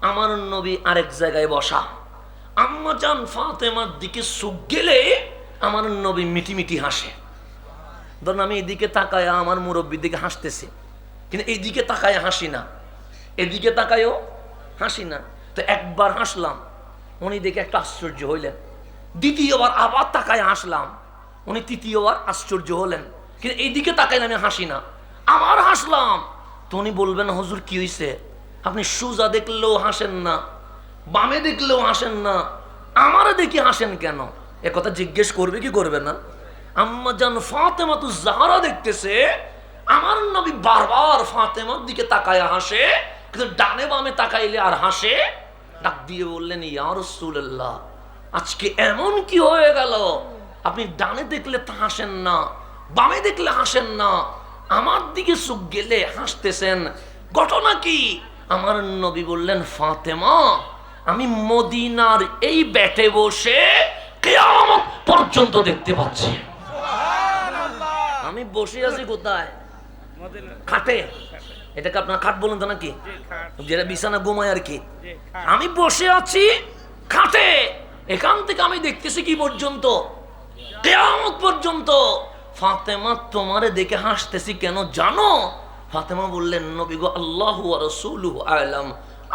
আমার নবী আরেক জায়গায় বসা। আম্মা জান ফাতেমার দিকে সুখ গেলে আমার নবী মিটি মিটি হাসে। ধরুন আমি এদিকে তাকায় আমার মুরব্বীর দিকে হাসতেছি। কিন্তু এইদিকে তাকায় হাসি না। এদিকে তাকায়ও হাসি না। তো একবার হাসলাম। উনি দেখে একটা আশ্চর্য হইলেন। দ্বিতীয়বার আবার তাকায় হাসলাম। উনি তৃতীয়বার আশ্চর্য হলেন। কিন্তু এইদিকে তাকায় আমি হাসি না। আবার হাসলাম। তো উনি বলবেন, হজুর, কি হয়েছে আপনি সুজা দেখলেও হাসেন না, বামে দেখলেও হাসেন না, আমারে দেখি হাসেন কেন? এ কথা জিজ্ঞেস করবে কি করবে না? আম্মা জান ফাতেমা তো জাহারা দেখতেছে, আমার নবী বারবার ফাতেমার দিকে তাকায় হাসে, কিন্তু ডানে বামে তাকাইলে আর হাসে। ডাক দিয়ে বললেন, ইয়া রাসূলুল্লাহ, আজকে এমন কি হয়ে গেল? আপনি ডানে দেখলে তা হাসেন না, বামে দেখলে হাসেন না, আমার দিকে চোখ গেলে হাসতেছেন, ঘটনা কি? আমার নবী বললেন, ফাতেমা, আমি মদিনার এই ব্যাটে বসে কেয়ামত পর্যন্ত দেখতে পাচ্ছি। আমি বসে আছি কোথায়? খাটে। এটাকে আপনার খাট বলুন তো নাকি? যেটা বিছানা ঘুমায় আর কি। আমি বসে আছি খাটে। এখান থেকে আমি দেখতেছি কি পর্যন্ত? কেয়ামত পর্যন্ত। ফাতেমা, তোমারে দেখে হাসতেছি, কেন জানো? ফাতেমা বললেন, নবী গো, আল্লাহ রসুল আলাম।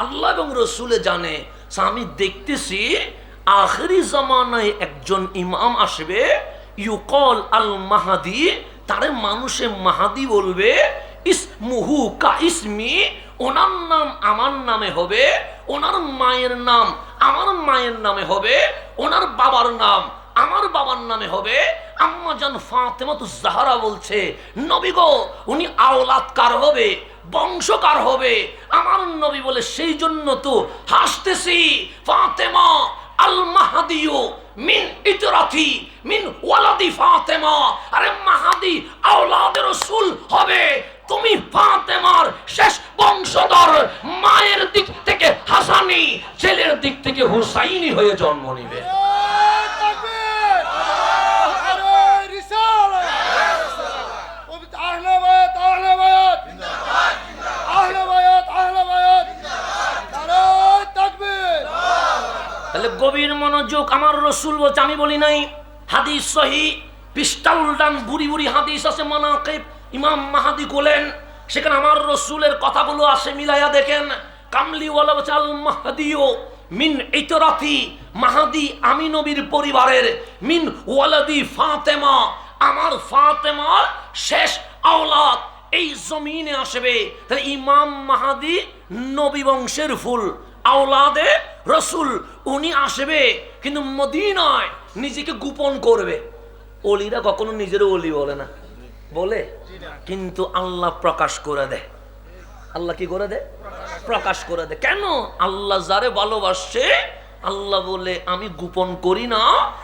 আল্লাহ এবং রসুলে জানে আমি দেখতেছি আখেরি জামানায় একজন ইমাম আসবে, ইউকল আল মাহাদি। তারে মানুষে মাহাদি বলবে, ইসমুহু কা ইসমি, ওনার নাম আমার নামে হবে, ওনার মায়ের নাম আমার মায়ের নামে হবে, ওনার বাবার নাম আমার বাবার নামে হবে। আম্মা জান ফাতেমা তো জাহারা বলছে, নবী গো, উনি আওলাদ কার হবে, বংশকার হবে। আমার নবী বলে, সেই জন্য তো হাসতেছি, ফাতেমা আল মাহাদিও মিন ইতরাথি, মিন ওয়ালাদি ফাতেমা। আরে মাহাদি আওলাদের রাসূল হবে। তুমি ফাতেমার শেষ বংশধর, মায়ের দিক থেকে হাসানি, ছেলের দিক থেকে হুসাইনি হয়ে জন্ম নিবে। মনোযোগ আমার রসুল বলছে, আমি বলি নাই, হাদিস সহি পৃষ্ঠা উল্টান বুড়ি বুড়ি হাদিস আছে, মানাকিব, ইমাম মাহাদি কোলেন সেখানে আমার রসুলের কথাগুলো আসে, মিলাইয়া দেখেন কামলি ওয়ালা বলছে, আল মাহাদিও মিন ইতরাতি মাহাদি আমি নবীর পরিবারের, মিন ওয়ালাদি ফাতেমা, আমার ফাতেমার শেষ আওলাদ, এই জমিনে আসবে, তাহলে ইমাম মাহাদি নবী বংশের ফুল, আওলাদে রসুল, উনি আসবে, কিন্তু মদিনায় নিজেকে গোপন করবে। অলিরা কখনো নিজের অলি বলে না। বলে? কিন্তু আল্লাহ প্রকাশ করে দেয়। আল্লাহ কি করে দে প্রকাশ করে দে কেন? আল্লাহ যারে ভালোবাসছে আল্লাহ বলে, আমি গোপন করি না,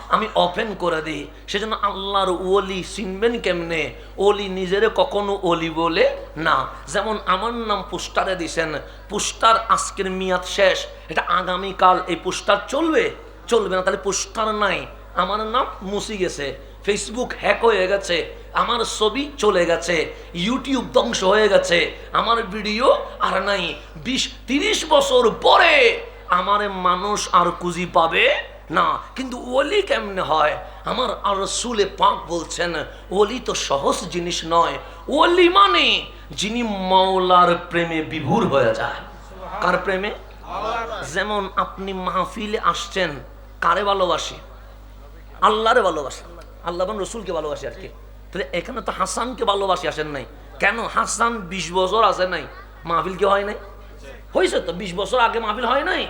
আমি ওপেন করে দিই। সেজন্য আল্লাহর ওলি চিনবেন কেমনে? ওলি নিজেরে কখনো ওলি বলে না। যেমন আমার নাম পোস্টারে দিছেন, পোস্টার আজকের মেয়াদ শেষ, এটা আগামীকাল এই পোস্টার চলবে? চলবে না, তাহলে পোস্টার নাই। আমার নাম মুসি গেছে ফেসবুক হ্যাক হয়ে গেছে, আমার ছবি চলে গেছে ইউটিউব ধ্বংস হয়ে গেছে, আমার ভিডিও আর নাই। বিশ, তিরিশ বছর পরে আমারে মানুষ আর কুজি পাবে না। কিন্তু ওলি কেমনে হয়? আমার আর সুলে পাক বলছেন, ওলি তো সহজ জিনিস নয়। ওলি মানে যিনি মাওলার প্রেমে বিভোর হয়ে যায়। কার প্রেমে? যেমন আপনি মাহফিলে আসছেন, কারে ভালোবাসে? আল্লাহরে ভালোবাসে। আল্লাহ রসুলকে ভালোবাসে আর কি। তাহলে এখানে তো হাসানকে ভালোবাসি আসেন নাই। কেন? হাসান বিশ বছর আছে নাই। মাহফিল কি হয় নাই? হয়েছে তো, বিশ বছর আগে মাহফিল হয় নাই?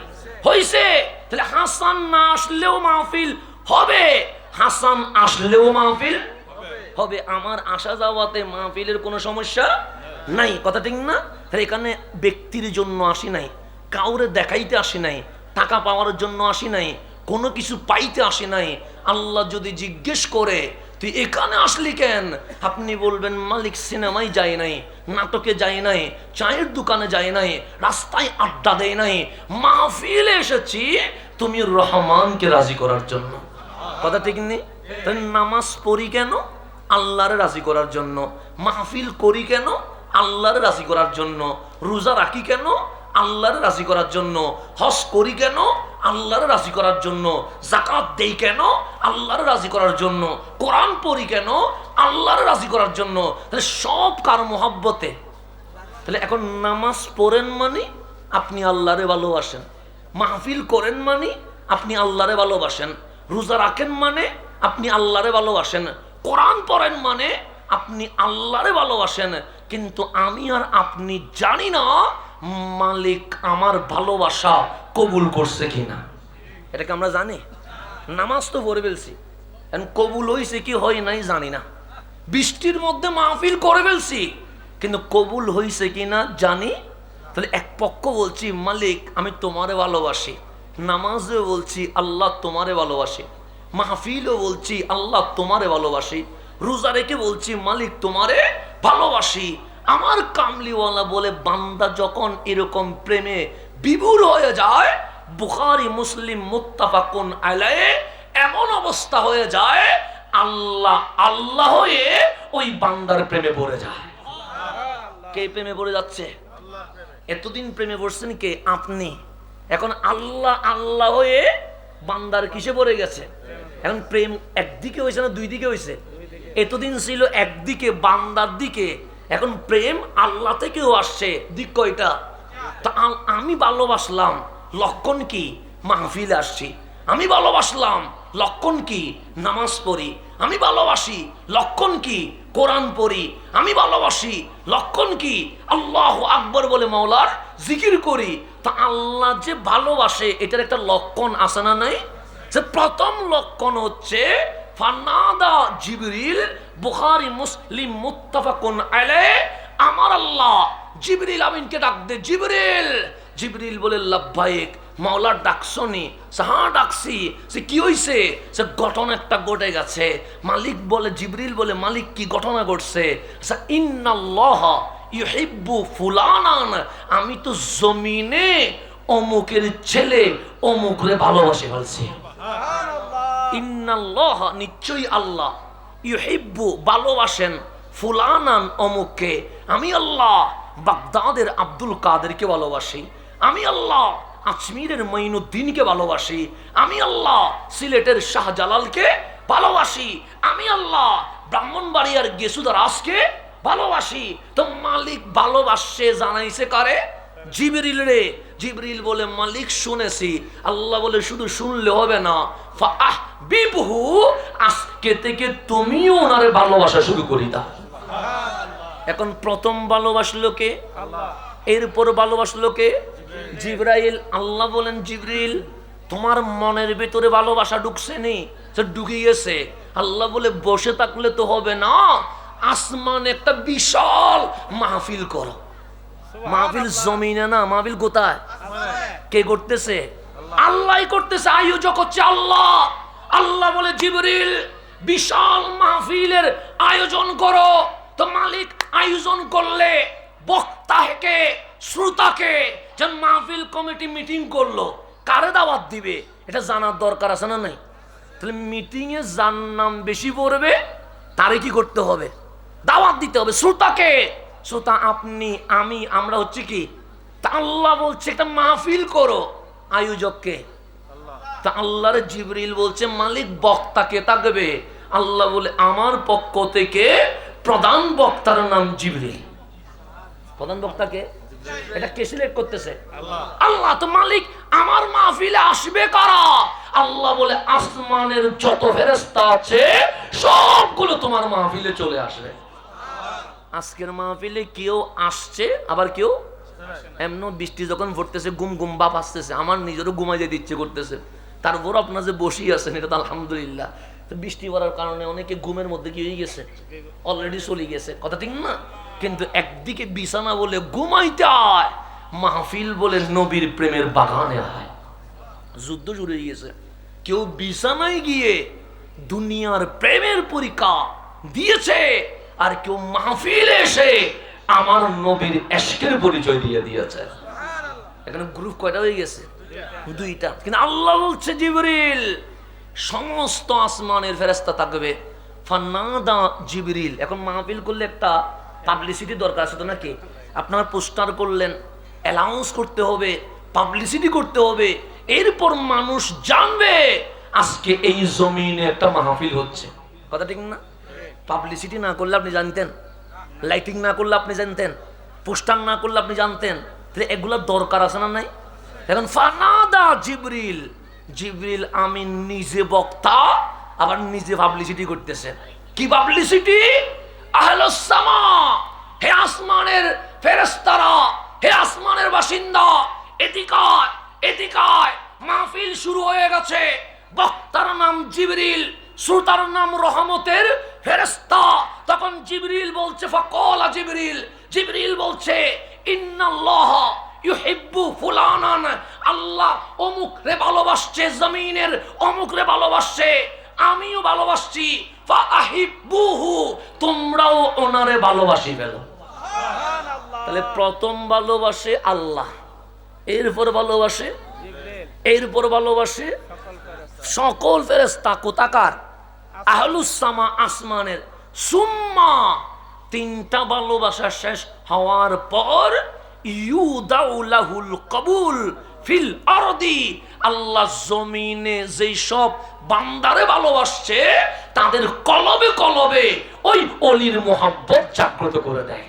হয়েছে তাহলে হাসান না আসলেও মাহফিল হবে। হাসান আসলেও মাহফিল হবে। আমার আসা যাওয়াতে মাহফিলের কোনো সমস্যা নাই। কথা ঠিক না? তাহলে এখানে ব্যক্তির জন্য আসি নাই, কাউরে দেখাইতে আসি নাই, টাকা পাওয়ার জন্য আসি নাই, কোনো কিছু পাইতে আসি নাই। আল্লাহ যদি জিজ্ঞেস করে তুই এখানে আসলি কেন? আপনি বলবেন, মালিক সিনেমায় যাই নাই, নাটকে যায় নাই, চায়ের দোকানে যায় নাই, রাস্তায় আড্ডা দেয় নাই। মাহফিলে এসেছি তুমি রহমানকে রাজি করার জন্য। কথা ঠিক নেই? নামাজ পড়ি কেন? আল্লাহরে রাজি করার জন্য। মাহফিল করি কেন? আল্লাহরে রাজি করার জন্য। রোজা রাখি কেন? আল্লাহরে রাজি করার জন্য। হস করি কেন? আল্লাহর রাজি করার জন্য। জাকাত দেই কেন? আল্লাহর রাজি করার জন্য। কোরআন পড়ি কেন? আল্লাহর রাজি করার জন্য। তাহলে সব কার মহাব্বতে? তাহলে এখন নামাজ পড়েন মানে আপনি আল্লাহরে ভালোবাসেন। মাহফিল করেন মানে আপনি আল্লাহরে ভালোবাসেন। রোজা রাখেন মানে আপনি আল্লাহরে ভালোবাসেন। কোরআন পড়েন মানে আপনি আল্লাহরে ভালোবাসেন। কিন্তু আমি আর আপনি জানি না মালিক আমার ভালোবাসা কবুল করছে কিনা? এটাকে আমরা জানি। নামাজ তো পড়ে ফেলছি। কবুল হয়েছে কি হয় নাই জানি না। বৃষ্টির মধ্যে মাহফিল করে ফেলছি। কিন্তু কবুল হয়েছে কিনা জানি? তাহলে এক পক্ষ বলছি, মালিক, আমি তোমারে ভালোবাসি। নামাজে বলছি, আল্লাহ তোমারে ভালোবাসি। মাহফিলও বলছি, আল্লাহ তোমারে ভালোবাসি। রোজা রেখে বলছি, মালিক তোমারে ভালোবাসি। আমার কামলিওয়ালা বলে বান্দা যখন এরকম প্রেমে বিভুর হয়ে যায়, বুখারি, মুসলিম মুত্তাফাকুন আলায়ে এমন অবস্থা হয়ে যায়, আল্লাহ আল্লাহ হয়ে ওই বান্দার প্রেমে পড়ে যায়। কে প্রেমে পড়ে যাচ্ছে? এতদিন প্রেমে পড়ছেন কে? আপনি। এখন আল্লাহ আল্লাহ হয়ে বান্দার কিসে পড়ে গেছে? এখন প্রেম একদিকে হয়েছে না দুই দিকে হয়েছে? এতদিন ছিল একদিকে, বান্দার দিকে। এখন প্রেম আল্লাহ থেকেও আসছে। দিক কয়টা? তা আমি ভালোবাসলাম, লক্ষণ কি? মাহফিল আসছি। আমি ভালোবাসলাম, লক্ষণ কি? নামাজ পড়ি। আমি ভালোবাসি, লক্ষণ কি? কোরআন পড়ি। আমি ভালোবাসি, লক্ষণ কি? আল্লাহ আকবর বলে মাওলার জিকির করি। তা আল্লাহ যে ভালোবাসে, এটার একটা লক্ষণ আছে না নাই? যে প্রথম লক্ষণ হচ্ছে ফান্নাদা জিবরিল, বুখারি, মুসলিম মুত্তাফাকুন আলাইহি। আমার আল্লাহ জিবরিল আমিনকে ডাক দে, জিবরিল। জিবরিল বলে লাভবাহিক মাওলার ডাকছনি সাহা ডাকছি সে কি হইছে? সে ঘটনা একটা ঘটে গেছে। মালিক বলে, জিবরিল বলে, মালিক কি ঘটনা ঘটছে? ইন্নাল্লাহ ইউহিব্বু ফুলানান। আমি তো জমিনে অমুকের ছেলে, অমুকরে ভালোবাসে ফেলছি। ইন্নাল্লাহ, নিশ্চয়ই আল্লাহ। ইউহিব্বু, ভালোবাসেন ফুলানান অমুককে। আমি আল্লাহ বাগদাদের আব্দুল কাদেরকে ভালোবাসি। আমি আল্লাহ আজমিরের মঈনুদ্দিনকে ভালোবাসি। আমি আল্লাহ সিলেটের শাহজালালকে ভালোবাসি। আমি আল্লাহ ব্রাহ্মণবাড়িয়ার গেসুদার আসকে ভালোবাসি। তো মালিক ভালোবাসে জানাইছে কারে? জিবরিল রে। জিবরিল বলে, মালিক, শুনেছি। আল্লাহ বলে, শুধু শুনলে হবে না। বিবহু আজকে থেকে তুমিও ওনারে ভালোবাসা শুরু করি দাও। এখন প্রথম ভালোবাসলো কে? এরপর ভালোবাসলো কে? জিব্রাইল। আল্লাহ বলেন, জিবরিল, তোমার মনের ভেতরে ভালোবাসা ঢুকছে নি? ঢুকে গেছে আল্লাহ বলে, বসে থাকলে তো হবে না। আসমান একটা বিশাল মাহফিল করো। মাহফিল জমিনে না, মাহফিল কোথায়? কে করতেছে? আল্লাহ করতেছে, আয়োজক হচ্ছে আল্লাহ। আল্লাহ বলে, জিবরিল, বিশাল মাহফিলের আয়োজন করো। তো মালিক আয়োজন করলে বক্তাকে শ্রোতাকে যেন মাহফিল কমিটি মিটিং করল। কারে দাওয়াত দিবে? এটা জানার দরকার আছে না নাই? তাহলে মিটিং এ যার নাম বেশি পড়বে, তারে কি করতে হবে? দাওয়াত দিতে হবে। শ্রোতাকে শ্রোতা আপনি আমি আমরা হচ্ছে কি তা আল্লাহ বলছে একটা মাহফিল করো আয়োজককে। তা আল্লাহর জিবরিল বলছে মালিক বক্তাকে থাকবে আল্লাহ বলে আমার পক্ষ থেকে প্রধান বক্তার নাম জিবরিল। প্রধান বক্তাকে এটা কে সিলেক্ট করতেছে? আল্লাহ। তো মালিক আমার মাহফিলে আসবে কারা? আল্লাহ বলে আসমানের যত ফেরেস্তা আছে সবগুলো তোমার মাহফিলে চলে আসবে। আজকের মাহফিলে কেউ আসছে, আবার কেউ এমন বৃষ্টি যখন পড়তেছে, গুম গুম বাপ আসতেছে, আমার নিজেরও ঘুমাই যেতে ইচ্ছে করতেছে। তারপর আপনার যে বসি আছেন, এটা তো আলহামদুলিল্লাহ। বৃষ্টি পড়ার কারণে অনেকে ঘুমের মধ্যে কি হয়ে গেছে? অলরেডি চলে গেছে। কথা ঠিক না? কিন্তু একদিকে বিছানা বলে ঘুমাইতে আয়, মাহফিল বলে নবীর প্রেমের বাগানে আয়। যুদ্ধ জুড়ে গিয়েছে কেউ বিছানায় গিয়ে দুনিয়ার প্রেমের পরীক্ষা দিয়েছে। আর কেউ মাহফিল এসে আমার নবীর এশকের পরিচয় দিয়ে দিয়েছে। এখানে গ্রুপ কয়টা হয়ে গেছে? দুইটা। কিন্তু আল্লাহ বলছে জিবরিল সমস্ত আসমানের ফেরেস্তা থাকবে। ফান্নাদা জিবরিল। এখন মাহফিল করলে একটা পাবলিসিটি দরকার আছে তো নাকি? আপনার পোস্টার করলেন অ্যালাউন্স করতে হবে পাবলিসিটি করতে হবে। এরপর মানুষ জানবে আজকে এই জমিনে একটা মাহফিল হচ্ছে। কথা ঠিক না? পাবলিসিটি না করলে আপনি জানতেন। লাইটিং না করলে আপনি জানতেন। পোস্টার না করলে আপনি জানতেন। তাহলে এগুলোর দরকার আছে না নাই? এখন ফানাদা জিবরিল। জিবরিল আমি নিজে বক্তা, আবার নিজে পাবলিসিটি করতেছে। কি পাবলিসিটি আহলুসামা হে আসমানের ফেরেশতারা, হে আসমানের বাসিন্দা, এদিকায় এদিকায় মাহফিল শুরু হয়ে গেছে। বক্তার নাম জিবরিল। শ্রোতার নাম রহমতের ফেরেশতা। তখন জিবরিল বলছে ফকলা জিবরিল জিবরিল বলছে ইন্নাল্লাহ ইউহিব্বু ফুলানান। আল্লাহ অমুক রে ভালোবাসছে জমিনের অমুক রে ভালোবাসছে আমিও ভালোবাসছি। ফাহিব্বুহু তোমরাও ওনারে ভালোবাসি ফেলো। তাহলে প্রথম ভালোবাসে আল্লাহ এরপর ভালোবাসে এরপর ভালোবাসে সকল ফেরেস্তা কোথাকার? আহলুসামা আসমানের। সুম্মা তিনটা ভালোবাসা শেষ হওয়ার পর ইউদাউলাহুল কবুল ফিল আরদি। আল্লাহ জমিনে যেই সব বান্দারে ভালোবাসছে তাদের কলবে কলবে ওই অলির মোহাব্বত জাগ্রত করে দেয়।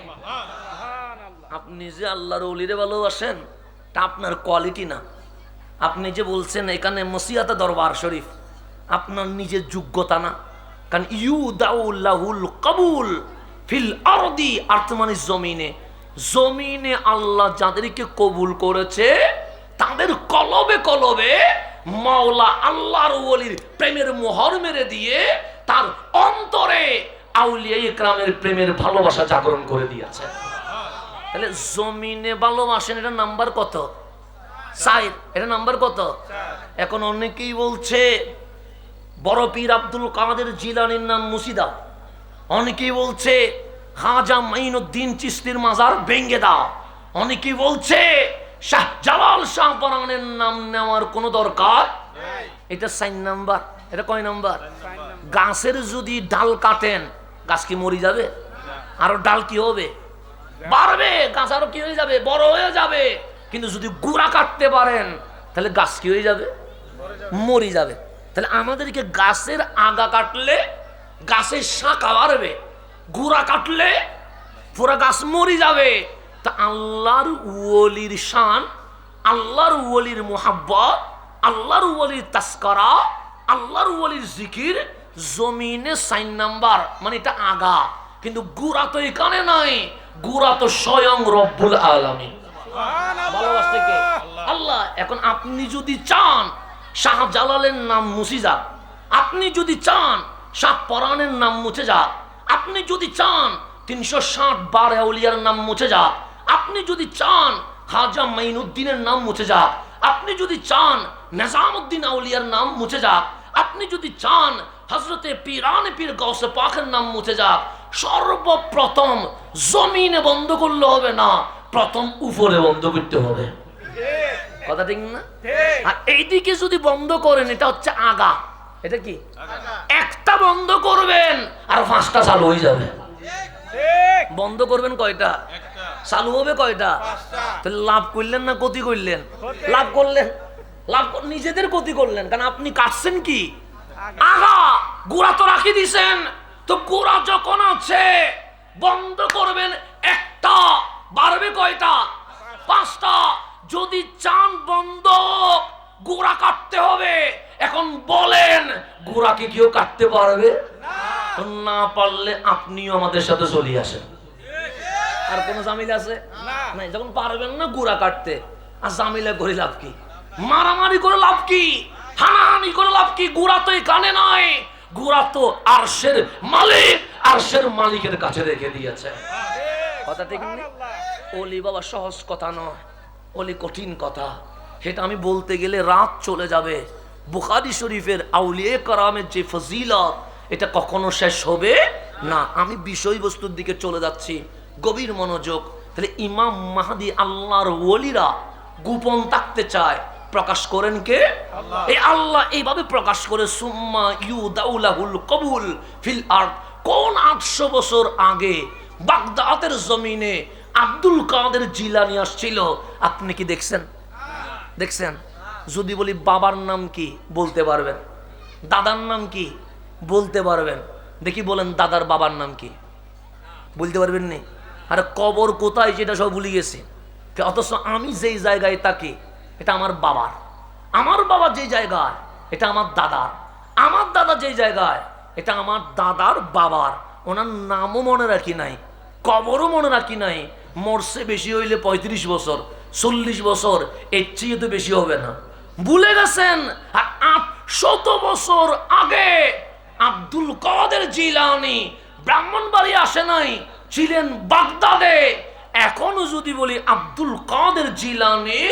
আপনি যে আল্লাহর অলিরে ভালোবাসেন তা আপনার কোয়ালিটি না। আপনি যে বলছেন, এখানে মসিয়াতা দরবার শরীফ, আপনার নিজের যোগ্যতা না। কারণ ইউ দাউল্লাহুল কবুল ফিল আরদি অর্থ মানে জমিনে। জমিনে আল্লাহ যাদেরকে কবুল করেছে, তাদের কলবে কলবে মাওলা আল্লাহর ওলির প্রেমের মোহর মেরে দিয়ে তার অন্তরে আউলিয়া ইকরামের প্রেমের ভালোবাসা জাগরণ করে দিয়েছে। তাহলে জমিনে ভালোবাসেন এটা নাম্বার কত? সাইড এটা নাম্বার কত? এখন অনেকেই বলছে, বড় পীর আব্দুল কাদের জিলানির নাম মুসিদা অনেকেই বলছে, খাজা মাইনুদ্দিন চিস্তির মাজার ভেঙ্গে দাও। অনেকেই বলছে, শাহ জালাল শাহ পরানের নাম নেওয়ার কোনো দরকার? এটা সাইন নাম্বার। এটা কয় নাম্বার? গাছের যদি ডাল কাটেন, গাছ কি মরি যাবে? আরও ডাল কি হবে? বাড়বে, গাছ আরও কি হয়ে যাবে? বড় হয়ে যাবে। কিন্তু যদি গুড়া কাটতে পারেন, তাহলে গাছ কি হয়ে যাবে? মরি যাবে। তাহলে আমাদেরকে গাছের আগা কাটলে গাছের শাখা বাড়বে। গুড়া কাটলে পুরা গাছ মরি যাবে। তা আল্লাহর ওলির শান, আল্লাহর ওলির মোহাব্বত, আল্লাহর ওলির তাস্করা, আল্লাহর ওলির জিকির জমিনে সাইন নাম্বার মানে এটা আগা। কিন্তু গুড়া তো এখানে নাই, গুড়া তো স্বয়ং রব্বুল আলমী ভালোবাসতে কে আল্লাহ। এখন আপনি যদি চান শাহ জালালের নাম মুছে যাক আপনি যদি চান শাহ পরাণের নাম মুছে যাক আপনি যদি চান তিনশো ষাট বার আউলিয়ার নাম মুছে যাক আপনি যদি চান খাজা মাইনুদ্দিনের নাম মুছে যাক আপনি যদি চান নিজামুদ্দিন আউলিয়ার নাম মুছে যাক আপনি যদি চান হজরতে পিরান পীর পাখের নাম মুছে যাক সর্বপ্রথম জমিনে বন্ধ করলে হবে না প্রথম উপরে বন্ধ করতে হবে। কথা ঠিক না? আর এইদিকে যদি বন্ধ করেন এটা হচ্ছে আগা। এটা কি? একটা বন্ধ করবেন আর পাঁচটা চালু হয়ে যাবে। বন্ধ করবেন কয়টা? চালু হবে কয়টা? তাহলে লাভ করলেন না ক্ষতি করলেন? লাভ করলেন? লাভ নিজেদের ক্ষতি করলেন কারণ আপনি কাটছেন কি? আগা! গোড়া তো রাখি দিছেন। তো গোড়া যখন আছে বন্ধ করবেন একটা। বাড়বে কয়টা? পাঁচটা। যদি চান বন্ধ গোড়া কাটতে হবে। এখন বলেন গোড়া কি কেউ কাটতে পারবে? না পারলে আপনিও আমাদের সাথে চলে আসেন। আর কোন জামিলা আছে? নাই যখন পারবেন না গুড়া কাটতে। আর জামিলা করে লাভ কি? মারামারি করে লাভ কি? হানাহানি করে লাভ কি? গুড়া তো এখানে নয়। গুড়া তো আরশের মালিক আরশের মালিকের কাছে রেখে দিয়েছে। কথা ঠিক নেই অলি বাবা সহজ কথা নয় অলি কঠিন কথা। সেটা আমি বলতে গেলে রাত চলে যাবে। বুখারি শরীফের আউলিয়ে কারামের যে ফজিলত এটা কখনো শেষ হবে না। আমি বিষয়বস্তুর দিকে চলে যাচ্ছি। গভীর মনোযোগ। তাহলে ইমাম মাহাদি আল্লাহর ওলিরা গোপন থাকতে চায়। প্রকাশ করেন কে? এই আল্লাহ এইভাবে প্রকাশ করে সুম্মা ইউ দাউলাহুল কবুল ফিল আর্থ কোন আটশো বছর আগে বাগদাদের জমিনে আব্দুল কাদের জিলানি আসছিল। আপনি কি দেখছেন? দেখছেন? যদি বলি বাবার নাম কি বলতে পারবেন? দাদার নাম কি বলতে পারবেন? দেখি বলেন দাদার বাবার নাম কি। বলতে পারবেন নি? আরে কবর কোথায় সেটা সব ভুলে গেছে। অথচ আমি যেই জায়গায় থাকি, এটা আমার বাবার। আমার বাবা যে জায়গায়, এটা আমার দাদার। আমার দাদা যেই জায়গায়, এটা আমার দাদার বাবার। ওনার নামও মনে রাখি নাই। কবরও মনে রাখি নাই। মরছে বেশি হইলে পঁয়ত্রিশ বছর, চল্লিশ বছর, এর চেয়ে তো বেশি হবে না। ভুলে গেছেন? আর আটশত বছর আগে আব্দুল কাদের জিলানি ব্রাহ্মণবাড়ি আসে নাই, ছিলেন বাগদাদে। এখনও যদি বলি আব্দুল কাদের জিলানি